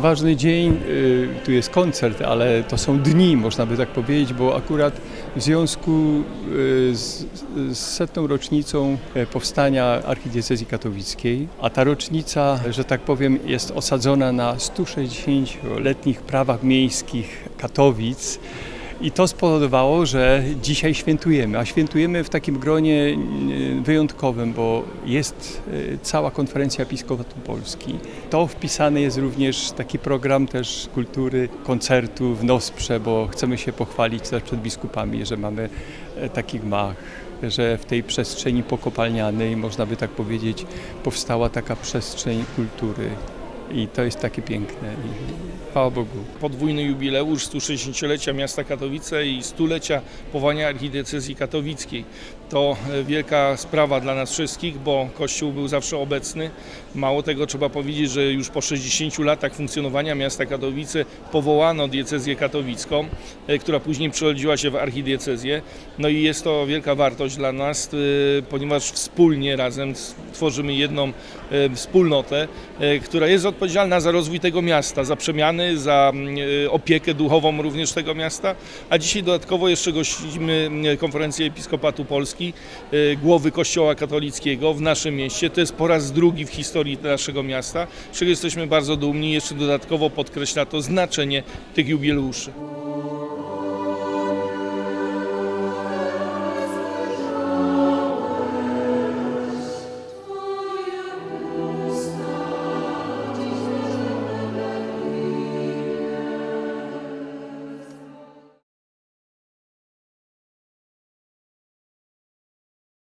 ważny dzień, y, tu jest koncert, ale to są dni, można by tak powiedzieć, bo akurat w związku y, z, z setną rocznicą e, powstania archidiecezji katowickiej, a ta rocznica, że tak powiem, jest osadzona na 160-letnich prawach miejskich Katowic, i to spowodowało, że dzisiaj świętujemy, a świętujemy w takim gronie e, wyjątkowym, bo jest e, cała konferencja Episkopatu Polski. To wpisany jest również taki program też kultury, koncertu w Nosprze, bo chcemy się pochwalić też przed biskupami, że mamy e, taki gmach że w tej przestrzeni pokopalnianej, można by tak powiedzieć, powstała taka przestrzeń kultury. I to jest takie piękne. I chwała Bogu. podwójny jubileusz 160-lecia miasta Katowice i stulecia powołania archidiecezji katowickiej. To e, wielka sprawa dla nas wszystkich, bo Kościół był zawsze obecny. Mało tego trzeba powiedzieć, że już po 60 latach funkcjonowania miasta Katowice powołano diecezję katowicką, e, która później przerodziła się w archidiecezję. No i jest to wielka wartość dla nas, e, ponieważ wspólnie razem tworzymy jedną wspólnotę, która jest odpowiedzialna za rozwój tego miasta, za przemiany, za mm, e, opiekę duchową również tego miasta, a dzisiaj dodatkowo jeszcze gościmy mm, konferencję Episkopatu Polski, e, głowy Kościoła katolickiego w naszym mieście. To jest po raz drugi w historii naszego miasta, z czego jesteśmy bardzo dumni. Jeszcze dodatkowo podkreśla to znaczenie tych jubileuszy.